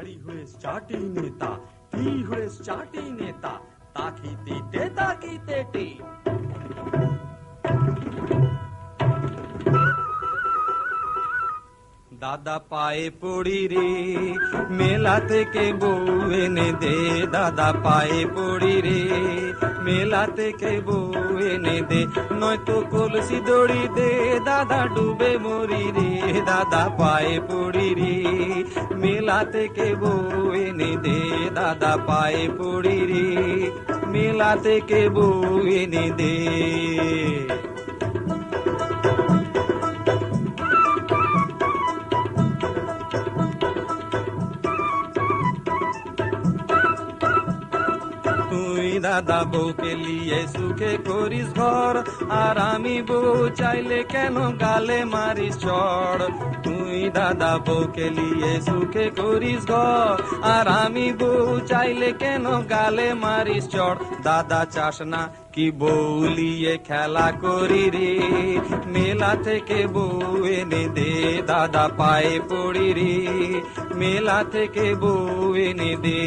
खड़ी हुए चाटी नेता की हुए चाटी नेता ताकी ती टेटा की तेटी দাদা পায়ে পড়ি রে, মেলা থেকে বউ এনে দে। দাদা পায়ে পড়ি রে, মেলা থেকে বউ এনে দে। নয়তো কলসি দড়ি দে, দাদা ডুবে মরি রে। দাদা পায়ে পড়ি রে, মেলা থেকে বউ এনে দে। দাদা পায়ে পড়ি রে, মেলা থেকে বউ এনে দে। তুই দাদা বউকে লিয়ে সুখে করিস ঘর। আর আমি বউ চাইলে কেন গালে মারিস চড়? তুই দাদা বউকে লিয়ে সুখে করিস ঘর। আর আমি বউ চাইলে কেন গালে মারিস চড়? দাদা চাস না কি বউ লিয়ে খেলা করি রে? মেলা থেকে বউ এনে দে, দাদা পায়ে পড়ি রে। মেলা থেকে বউ এনে দে।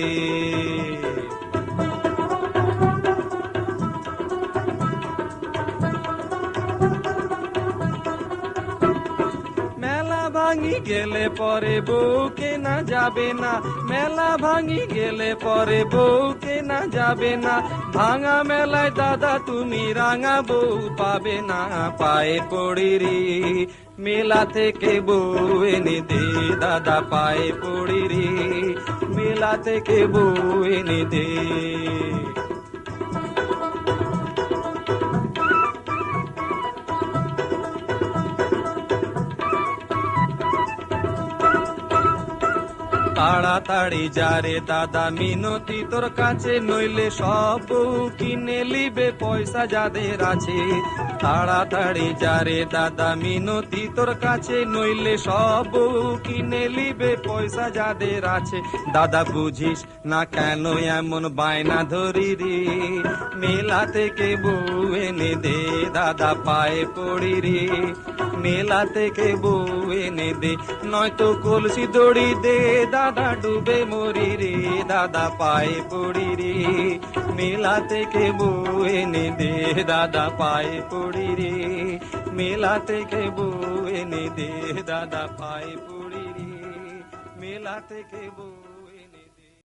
ভাঙি গেলে পরে বউকে না যাবে না। মেলা ভাঙি গেলে পরে বউকে না যাবে না। ভাঙা মেলায় দাদা, তুমি রাঙা বউ পাবে না। পায়ে পড়ি রে, মেলা থেকে বউ এনে দে দাদা, পায়ে পড়ি রে, মেলা থেকে বউ এনে দে। তাড়াতাড়ি যারে দাদা, মিনতি তোর কাছে, নইলে সব কিনে লিবে পয়সা যাদের আছে। তাড়াতাড়ি যারে দাদা, মিনতি তোর কাছে, নইলে সব কিনে লিবে পয়সা যাদের আছে। দাদা, বুঝিস না কেন এমন বায়না ধরি রে? মেলা থেকে বউ এনে দে, দাদা, পায়ে পড়ি রে। মেলা থেকে বউ এনে দে, নয়তো কলসি দড়ি দে দাদা ডুবে মরি রে, দাদা পায়ে পড়ি রে। মেলা থেকে বউ এনে দে, দাদা পায়ে পড়ি রে। মেলা থেকে বউ এনে দে, দাদা পায়ে পড়ি রে। মেলা থেকে বউ